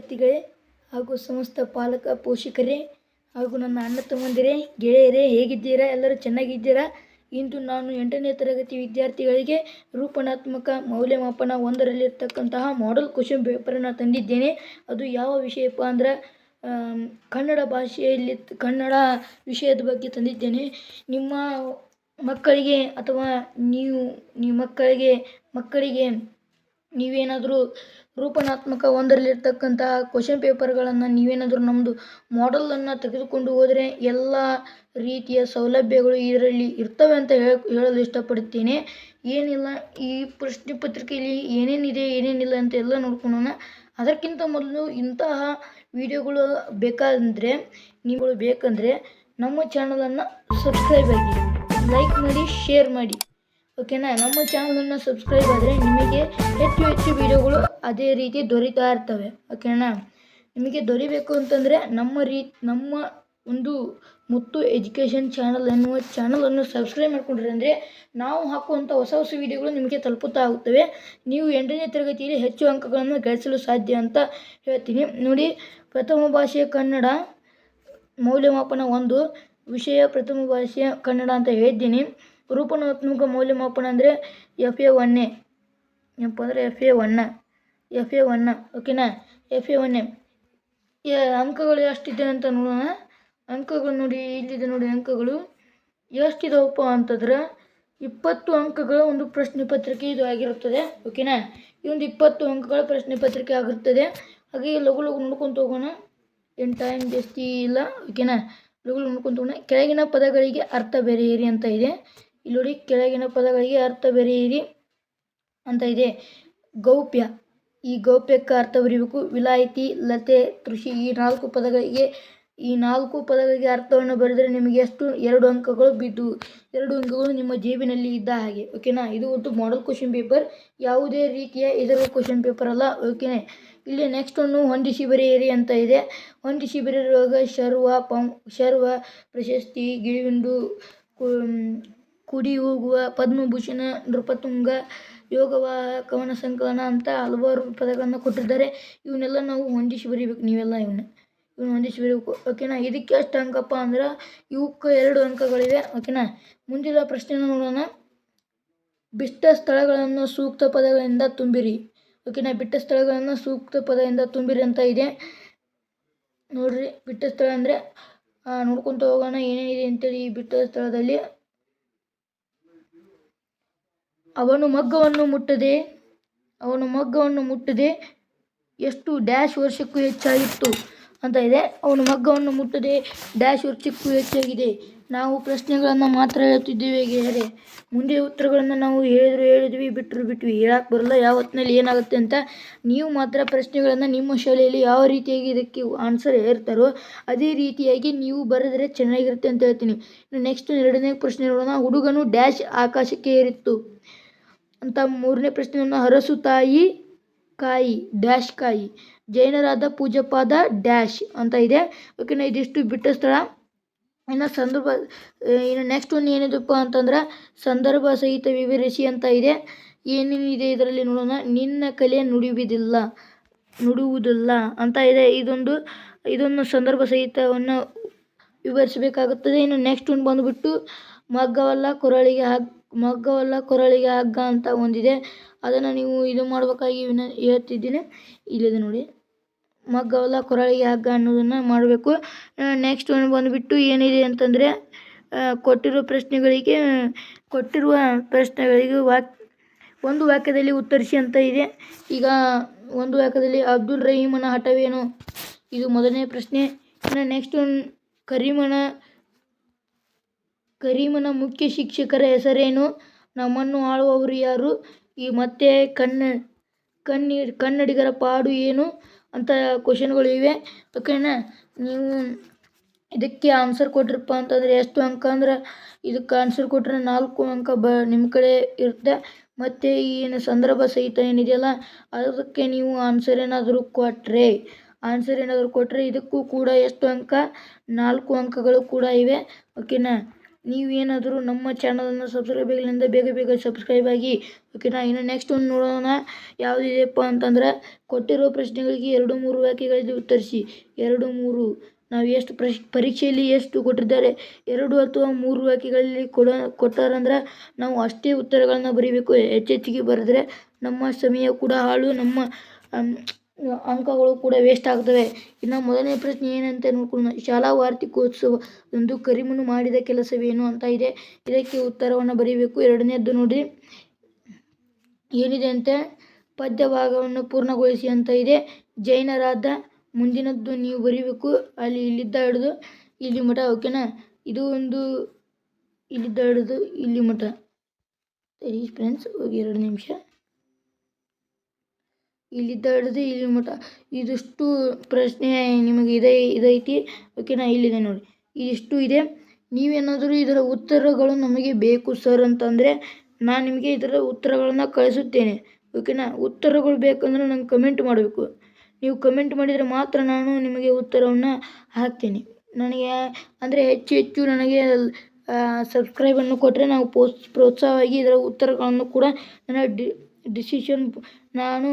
ವಿದ್ಯಾರ್ಥಿಗಳೇ ಹಾಗೂ ಸಮಸ್ತ ಪಾಲಕ ಪೋಷಕರೇ ಹಾಗೂ ನನ್ನ ಅಣ್ಣ ತಮ್ಮಂದಿರೇ, ಗೆಳೆಯರೇ, ಹೇಗಿದ್ದೀರಾ? ಎಲ್ಲರೂ ಚೆನ್ನಾಗಿದ್ದೀರಾ? ಇಂದು ನಾನು ಎಂಟನೇ ತರಗತಿ ವಿದ್ಯಾರ್ಥಿಗಳಿಗೆ ರೂಪಣಾತ್ಮಕ ಮೌಲ್ಯಮಾಪನ ಒಂದರಲ್ಲಿರ್ತಕ್ಕಂತಹ ಮಾಡೆಲ್ ಕ್ವಶನ್ ಪೇಪರನ್ನು ತಂದಿದ್ದೇನೆ. ಅದು ಯಾವ ವಿಷಯಪ್ಪ ಅಂದ್ರೆ ಕನ್ನಡ ಭಾಷೆಯಲ್ಲಿ, ಕನ್ನಡ ವಿಷಯದ ಬಗ್ಗೆ ತಂದಿದ್ದೇನೆ. ನಿಮ್ಮ ಮಕ್ಕಳಿಗೆ ಅಥವಾ ನೀವು, ನಿಮ್ಮ ಮಕ್ಕಳಿಗೆ ಮಕ್ಕಳಿಗೆ ನೀವೇನಾದರೂ ರೂಪಣಾತ್ಮಕ ಒಂದರಲ್ಲಿರ್ತಕ್ಕಂತಹ ಕ್ವಶನ್ ಪೇಪರ್ಗಳನ್ನು ನೀವೇನಾದರೂ ನಮ್ಮದು ಮಾಡೆಲನ್ನು ತೆಗೆದುಕೊಂಡು ಹೋದರೆ ಎಲ್ಲ ರೀತಿಯ ಸೌಲಭ್ಯಗಳು ಇದರಲ್ಲಿ ಇರ್ತವೆ ಅಂತ ಹೇಳ, ಹೇಳಲು ಇಷ್ಟಪಡುತ್ತೇನೆ. ಏನಿಲ್ಲ, ಈ ಪ್ರಶ್ನೆ ಪತ್ರಿಕೆಯಲ್ಲಿ ಏನೇನಿದೆ, ಏನೇನಿಲ್ಲ ಅಂತ ಎಲ್ಲ ನೋಡ್ಕೊಳ್ಳೋಣ. ಅದಕ್ಕಿಂತ ಮೊದಲು ಇಂತಹ ವಿಡಿಯೋಗಳು ಬೇಕಾದರೆ ನೀವುಗಳು ಬೇಕಂದರೆ ನಮ್ಮ ಚಾನಲನ್ನು ಸಬ್ಸ್ಕ್ರೈಬ್ ಆಗಿ ಲೈಕ್ ಮಾಡಿ ಶೇರ್ ಮಾಡಿ. ಓಕೆನಾ? ನಮ್ಮ ಚಾನಲನ್ನು ಸಬ್ಸ್ಕ್ರೈಬ್ ಆದರೆ ನಿಮಗೆ ಹೆಚ್ಚು ಹೆಚ್ಚು ವಿಡಿಯೋಗಳು ಅದೇ ರೀತಿ ದೊರೀತಾ ಇರ್ತವೆ. ಓಕೆನಾ? ನಿಮಗೆ ದೊರಿಬೇಕು ಅಂತಂದರೆ ನಮ್ಮ ರೀ, ನಮ್ಮ ಒಂದು ಮುತ್ತು ಎಜುಕೇಷನ್ ಚಾನಲ್ ಎನ್ನುವ ಚಾನಲನ್ನು ಸಬ್ಸ್ಕ್ರೈಬ್ ಮಾಡ್ಕೊಂಡ್ರೆ ಅಂದರೆ ನಾವು ಹಾಕುವಂಥ ಹೊಸ ಹೊಸ ವಿಡಿಯೋಗಳು ನಿಮಗೆ ತಲುಪುತ್ತಾ ಹೋಗ್ತವೆ. ನೀವು ಎಂಟನೇ ತರಗತಿಯಲ್ಲಿ ಹೆಚ್ಚು ಅಂಕಗಳನ್ನು ಗಳಿಸಲು ಸಾಧ್ಯ ಅಂತ ಹೇಳ್ತೀನಿ. ನೋಡಿ, ಪ್ರಥಮ ಭಾಷೆಯ ಕನ್ನಡ ಮೌಲ್ಯಮಾಪನ ಒಂದು, ವಿಷಯ ಪ್ರಥಮ ಭಾಷೆಯ ಕನ್ನಡ ಅಂತ ಹೇಳಿದ್ದೀನಿ ರೂಪಣಾತ್ಮಕ ಮೌಲ್ಯಮಾಪನ ಅಂದರೆ ಎಫ್ ಎ ಒನ್ನೇ ಏನಪ್ಪ ಅಂದರೆ ಎಫ್ ಎ ಒನ್ನ ಎಫ್ ಎ ಒನ್ನ ಓಕೆನಾ ಎಫ್ ಎ ಒನ್ನೇ ಅಂಕಗಳು ಎಷ್ಟಿದೆ ಅಂತ ನೋಡೋಣ. ಅಂಕಗಳು ನೋಡಿ, ಇಲ್ಲಿದೆ ನೋಡಿ ಅಂಕಗಳು. ಎಷ್ಟಿದಾವಪ್ಪ ಅಂತಂದ್ರೆ ಇಪ್ಪತ್ತು ಅಂಕಗಳ ಒಂದು ಪ್ರಶ್ನೆ ಪತ್ರಿಕೆ ಇದು ಆಗಿರುತ್ತದೆ. ಓಕೆನಾ ಈ ಒಂದು ಇಪ್ಪತ್ತು ಅಂಕಗಳ ಪ್ರಶ್ನೆ ಪತ್ರಿಕೆ ಆಗಿರುತ್ತದೆ ಹಾಗೆ ಲಘು ಲಘು ನೋಡ್ಕೊಂತ ಹೋಗೋಣ. ಏನು ಟೈಮ್ ಜಾಸ್ತಿ ಇಲ್ಲ. ಓಕೆನಾ ಲಘು ನೋಡ್ಕೊಂತ ಹೋಗೋಣ. ಕೆಳಗಿನ ಪದಗಳಿಗೆ ಅರ್ಥ ಬೆರೆಯಿರಿ ಅಂತ ಇದೆ. ಇಲ್ಲಿ ನೋಡಿ ಕೆಳಗಿನ ಪದಗಳಿಗೆ ಅರ್ಥ ಬರೆಯಿರಿ ಅಂತ ಇದೆ. ಗೌಪ್ಯ. ಈ ಗೌಪ್ಯಕ್ಕೆ ಅರ್ಥ ಬರೀಬೇಕು. ವಿಲಾಯಿತಿ, ಲತೆ ಕೃಷಿ ಈ ನಾಲ್ಕು ಪದಗಳಿಗೆ, ಈ ನಾಲ್ಕು ಪದಗಳಿಗೆ ಅರ್ಥವನ್ನು ಬರೆದರೆ ನಿಮಗೆ ಎಷ್ಟು ಎರಡು ಅಂಕಗಳು ಬಿದ್ದು, ಎರಡು ಅಂಕಗಳು ನಿಮ್ಮ ಜೇಬಿನಲ್ಲಿ ಇದ್ದ ಹಾಗೆ. ಓಕೆನಾ ಇದು ಒಂದು ಮಾಡೆಲ್ ಕ್ವಶನ್ ಪೇಪರ್ ಯಾವುದೇ ರೀತಿಯ ಇದರ ಕ್ವಶನ್ ಪೇಪರ್ ಅಲ್ಲ. ಓಕೆನೇ ಇಲ್ಲಿ ನೆಕ್ಸ್ಟ್ ಒಂದು ಹೊಂದಿಸಿ ಬರೆಯಿರಿ ಅಂತ ಇದೆ. ಹೊಂದಿಸಿ ಬರೆಯುವಾಗ ಶರ್ವ, ಪಂ, ಶರ್ವ, ಪ್ರಶಸ್ತಿ ಗಿಳಿವಿಂಡು ಕುಡಿ ಹೋಗುವ ಪದ್ಮಭೂಷಣ, ನೃಪತುಂಗ ಯೋಗವಾಹ ಕವನ ಸಂಕಲನ ಅಂತ ಹಲವಾರು ಪದಗಳನ್ನು ಕೊಟ್ಟಿದ್ದಾರೆ ಇವನ್ನೆಲ್ಲ ನಾವು ಹೊಂದಿಸಿ ಬರೀಬೇಕು, ನೀವೆಲ್ಲ ಇವನ್ನ. ಇವನ್ನ ಹೊಂದಿಸಿ ಬರೀಬೇಕು ಓಕೆನಾ ಇದಕ್ಕೆ ಎಷ್ಟು ಅಂಕಪ್ಪ ಅಂದ್ರೆ ಇವಕ್ಕೆ ಎರಡು ಅಂಕಗಳಿವೆ ಓಕೆನಾ ಮುಂದಿನ ಪ್ರಶ್ನೆನ ನೋಡೋಣ. ಬಿಟ್ಟ ಸ್ಥಳಗಳನ್ನು ಸೂಕ್ತ ಪದಗಳಿಂದ ತುಂಬಿರಿ ಓಕೆನಾ ಬಿಟ್ಟ ಸ್ಥಳಗಳನ್ನು ಸೂಕ್ತ ಪದದಿಂದ ತುಂಬಿರಿ ಅಂತ ಇದೆ. ನೋಡ್ರಿ, ಬಿಟ್ಟ ಸ್ಥಳ ಅಂದರೆ ನೋಡ್ಕೊತ ಹೋಗೋಣ ಏನೇನಿದೆ ಅಂತೇಳಿ ಈ ಬಿಟ್ಟ ಸ್ಥಳದಲ್ಲಿ. ಅವನು ಮಗ್ಗವನ್ನು ಮುಟ್ಟದೆ, ಅವನು ಮಗ್ಗವನ್ನು ಮುಟ್ಟದೆ, ಎಷ್ಟು ಡ್ಯಾಶ್ ವರ್ಷಕ್ಕೂ ಹೆಚ್ಚಾಗಿತ್ತು ಅಂತ ಇದೆ. ಅವನು ಮಗ್ಗವನ್ನು ಮುಟ್ಟದೆ, ಡ್ಯಾಶ್ ವರ್ಷಕ್ಕೂ ಹೆಚ್ಚಾಗಿದೆ. ನಾವು ಪ್ರಶ್ನೆಗಳನ್ನು ಮಾತ್ರ ಹೇಳುತ್ತಿದ್ದೇವೆ ಗೆಳೆಯರೆ. ಮುಂದೆ ಉತ್ತರಗಳನ್ನು ನಾವು ಹೇಳಿದ್ರು ಹೇಳಿದ್ವಿ ಬಿಟ್ಟರು ಬಿಟ್ವಿ. ಹೇಳಕ್ಕೆ ಬರಲ್ಲ, ಯಾವ ಹೊತ್ತಿನಲ್ಲಿ ಏನಾಗುತ್ತೆ ಅಂತ ನೀವು ಮಾತ್ರ ಪ್ರಶ್ನೆಗಳನ್ನು ನಿಮ್ಮ ಶಾಲೆಯಲ್ಲಿ ಯಾವ ರೀತಿಯಾಗಿ ಇದಕ್ಕೆ ಆನ್ಸರ್ ಹೇಳ್ತಾರೋ ಅದೇ ರೀತಿಯಾಗಿ ನೀವು ಬರೆದರೆ ಚೆನ್ನಾಗಿರುತ್ತೆ ಅಂತ ಹೇಳ್ತೀನಿ. ನೆಕ್ಸ್ಟ್ ಎರಡನೇ ಪ್ರಶ್ನೆ ನೋಡೋಣ. ಹುಡುಗನು ಡ್ಯಾಶ್ ಆಕಾಶಕ್ಕೆ ಏರಿತ್ತು. ಅಂತ ಮೂರನೇ ಪ್ರಶ್ನೆಯನ್ನು ಹರಸು ತಾಯಿ ಕಾಯಿ, ಡ್ಯಾಶ್ ಕಾಯಿ. ಜೈನರಾದ ಪೂಜಪಾದ ಡ್ಯಾಶ್ ಅಂತ ಇದೆ. ಓಕೆನಾ, ಇದಿಷ್ಟು ಬಿಟ್ಟ ಸ್ಥಳ. ಇನ್ನು ಸಂದರ್ಭ ಇನ್ನು ನೆಕ್ಸ್ಟ್ ಒಂದು ಏನಿದಪ್ಪ ಅಂತಂದ್ರೆ, ಸಂದರ್ಭ ಸಹಿತ ವಿವರಿಸಿ ಅಂತ ಇದೆ. ಏನೇನಿದೆ ಇದರಲ್ಲಿ ನೋಡೋಣ. ನಿನ್ನ ಕಲೆ ನುಡಿಯುವುದಿಲ್ಲ, ನುಡುವುದಿಲ್ಲ ಅಂತ ಇದೆ. ಇದೊಂದು ಇದೊಂದು ಸಂದರ್ಭ ಸಹಿತವನ್ನು ವಿವರಿಸಬೇಕಾಗುತ್ತದೆ. ಇನ್ನು ನೆಕ್ಸ್ಟ್ ಒಂದು ಬಂದುಬಿಟ್ಟು, ಮಗ್ಗವಲ್ಲ, ಕೊರಳಿಗೆ ಹಗ್ ಮಗ್ಗವಲ್ಲ ಕೊರಳಿಗೆ ಹಗ್ಗ ಅಂತ ಒಂದಿದೆ. ಅದನ್ನು ನೀವು ಇದು ಮಾಡಬೇಕಾಗಿ ವಿನ, ಹೇಳ್ತಿದ್ದೀನಿ. ಇಲ್ಲಿದೆ ನೋಡಿ. ಮಗ್ಗವಲ್ಲ ಕೊರಳಿಗೆ ಹಗ್ಗ ಅನ್ನೋದನ್ನು ಮಾಡಬೇಕು. ನೆಕ್ಸ್ಟ್ ಒಂದು ಬಂದುಬಿಟ್ಟು ಏನಿದೆ ಅಂತಂದರೆ ಕೊಟ್ಟಿರುವ ಪ್ರಶ್ನೆಗಳಿಗೆ ಕೊಟ್ಟಿರುವ ಪ್ರಶ್ನೆಗಳಿಗೆ ವಾಕ್, ಒಂದು ವಾಕ್ಯದಲ್ಲಿ ಉತ್ತರಿಸಿ ಅಂತ ಇದೆ. ಈಗ ಒಂದು ವಾಕ್ಯದಲ್ಲಿ ಅಬ್ದುಲ್ ರಹೀಮನ ಹಠವೇನು? ಇದು ಮೊದಲನೇ ಪ್ರಶ್ನೆ. ಇನ್ನು ನೆಕ್ಸ್ಟ್ ಕರೀಮನ ಕರೀಮನ ಮುಖ್ಯ ಶಿಕ್ಷಕರ ಹೆಸರೇನು? ನಮ್ಮನ್ನು ಆಳುವವರು ಯಾರು? ಈ ಮತ್ತೆ ಕನ್ನ, ಕನ್ನಿ, ಕನ್ನಡಿಗರ ಪಾಡು ಏನು? ಅಂತ ಕ್ವಶನ್ಗಳು ಇವೆ. ಓಕೆನಾ ನೀವು ಇದಕ್ಕೆ ಆನ್ಸರ್ ಕೊಟ್ರಪ್ಪ ಅಂತಂದರೆ ಎಷ್ಟು ಅಂಕ ಅಂದ್ರೆ ಇದಕ್ಕೆ ಆನ್ಸರ್ ಕೊಟ್ಟರೆ ನಾಲ್ಕು ಅಂಕ ಬ, ನಿಮ್ಮ ಕಡೆ ಇರುತ್ತೆ. ಮತ್ತು ಏನು ಸಂದರ್ಭ ಸಹಿತ ಏನಿದೆಯಲ್ಲ, ಅದಕ್ಕೆ ನೀವು ಆನ್ಸರ್ ಏನಾದರೂ ಕೊಟ್ಟರೆ ಆನ್ಸರ್ ಏನಾದರೂ ಕೊಟ್ಟರೆ ಇದಕ್ಕೂ ಕೂಡ ಎಷ್ಟು ಅಂಕ? ನಾಲ್ಕು ಅಂಕಗಳು ಕೂಡ ಇವೆ. ಓಕೆನಾ ನೀವೇನಾದರೂ ನಮ್ಮ ಚಾನಲನ್ನು ಸಬ್ಸ್ಕ್ರೈಬ್ ಆಗಿಲ್ಲ ಬೇಗ ಬೇಗ ಸಬ್ಸ್ಕ್ರೈಬ್ ಆಗಿ ಓಕೆನಾ ಇನ್ನು ನೆಕ್ಸ್ಟ್ ಒಂದು ನೋಡೋಣ ಯಾವುದಿದೆಯಪ್ಪ ಅಂತಂದ್ರೆ ಕೊಟ್ಟಿರೋ ಪ್ರಶ್ನೆಗಳಿಗೆ ಎರಡು ಮೂರು ವಾಕ್ಯಗಳಲ್ಲಿ ಉತ್ತರಿಸಿ. ಎರಡು ಮೂರು. ನಾವು ಎಷ್ಟು ಪ್ರಶ್, ಪರೀಕ್ಷೆಯಲ್ಲಿ ಎಷ್ಟು ಕೊಟ್ಟಿದ್ದಾರೆ? ಎರಡು ಅಥವಾ ಮೂರು ವಾಕ್ಯಗಳಲ್ಲಿ ಕೊಡೋ, ಕೊಟ್ಟಾರಂದ್ರೆ ನಾವು ಅಷ್ಟೇ ಉತ್ತರಗಳನ್ನು ಬರೀಬೇಕು. ಹೆಚ್ಚೆಚ್ಚಿಗೆ ಬರೆದ್ರೆ ನಮ್ಮ ಸಮಯ ಕೂಡ ಹಾಳು. ನಮ್ಮ ಅಂಕಗಳು ಕೂಡ ವೇಸ್ಟ್ ಆಗ್ತವೆ. ಇನ್ನು ಮೊದಲನೇ ಪ್ರಶ್ನೆ ಏನಂತ ನೋಡ್ಕೊಳ್ಳೋಣ. ಶಾಲಾ ವಾರ್ತಿಕೋತ್ಸವ ಒಂದು ಕರಿಮಣ್ಣು ಮಾಡಿದ ಕೆಲಸವೇನು ಅಂತ ಇದೆ. ಇದಕ್ಕೆ ಉತ್ತರವನ್ನು ಬರೀಬೇಕು. ಎರಡನೇದ್ದು ನೋಡಿ. ಏನಿದೆ ಅಂತೆ? ಪದ್ಯ ಭಾಗವನ್ನು ಪೂರ್ಣಗೊಳಿಸಿ ಅಂತ ಇದೆ. ಜೈನರಾದ ಮುಂದಿನದ್ದು ನೀವು ಬರೀಬೇಕು. ಅಲ್ಲಿ ಇಲ್ಲಿದ್ದ ಹಿಡಿದು ಇಲ್ಲಿ ಮಠ ಓಕೆನಾ ಇದು ಒಂದು ಇಲ್ಲಿದ್ದ ಹಿಡಿದು ಇಲ್ಲಿ ಮಠ. ಸರಿ ಫ್ರೆಂಡ್ಸ್ ಹೋಗಿ ಎರಡು ನಿಮಿಷ. ಇಲ್ಲಿದ್ದ ಹಿಡಿದು ಇಲ್ಲಿ ಮಠ ಇದಿಷ್ಟು ಪ್ರಶ್ನೆ ನಿಮಗೆ ಇದೆ, ಇದೈತಿ. ಓಕೆನಾ ಇಲ್ಲಿದೆ ನೋಡಿ. ಇದಿಷ್ಟು ಇದೆ. ನೀವೇನಾದರೂ ಇದರ ಉತ್ತರಗಳು ನಮಗೆ ಬೇಕು ಸರ್ ಅಂತಂದರೆ ನಾನು ನಿಮಗೆ ಇದರ ಉತ್ತರಗಳನ್ನು ಕಳಿಸುತ್ತೇನೆ. ಓಕೆನಾ ಉತ್ತರಗಳು ಬೇಕಂದರೆ ನಂಗೆ ಕಮೆಂಟ್ ಮಾಡಬೇಕು. ನೀವು ಕಮೆಂಟ್ ಮಾಡಿದರೆ ಮಾತ್ರ ನಾನು ನಿಮಗೆ ಉತ್ತರವನ್ನು ಹಾಕ್ತೀನಿ. ನನಗೆ, ಅಂದರೆ ಹೆಚ್ಚು ಹೆಚ್ಚು ನನಗೆ ಸಬ್ಸ್ಕ್ರೈಬನ್ನು ಕೊಟ್ಟರೆ ನಾವು ಪೋಸ್, ಪ್ರೋತ್ಸಾಹವಾಗಿ ಇದರ ಉತ್ತರಗಳನ್ನು ಕೂಡ ನನ್ನ ಡಿ ಡಿಸಿಷನ್ ನಾನು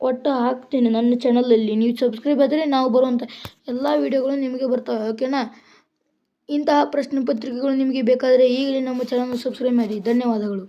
ಒಟ್ಟು ಹಾಕ್ತೀನಿ ನನ್ನ ಚಾನಲಲ್ಲಿ ನೀವು ಸಬ್ಸ್ಕ್ರೈಬ್ ಆದರೆ ನಾವು ಬರುವಂಥ ಎಲ್ಲ ವೀಡಿಯೋಗಳು ನಿಮಗೆ ಬರ್ತವೆ ಓಕೆನಾ ಇಂತಹ ಪ್ರಶ್ನೆ ಪತ್ರಿಕೆಗಳು ನಿಮಗೆ ಬೇಕಾದರೆ ಈಗಲೇ ನಮ್ಮ ಚಾನಲ್ ಸಬ್ಸ್ಕ್ರೈಬ್ ಮಾಡಿ. ಧನ್ಯವಾದಗಳು.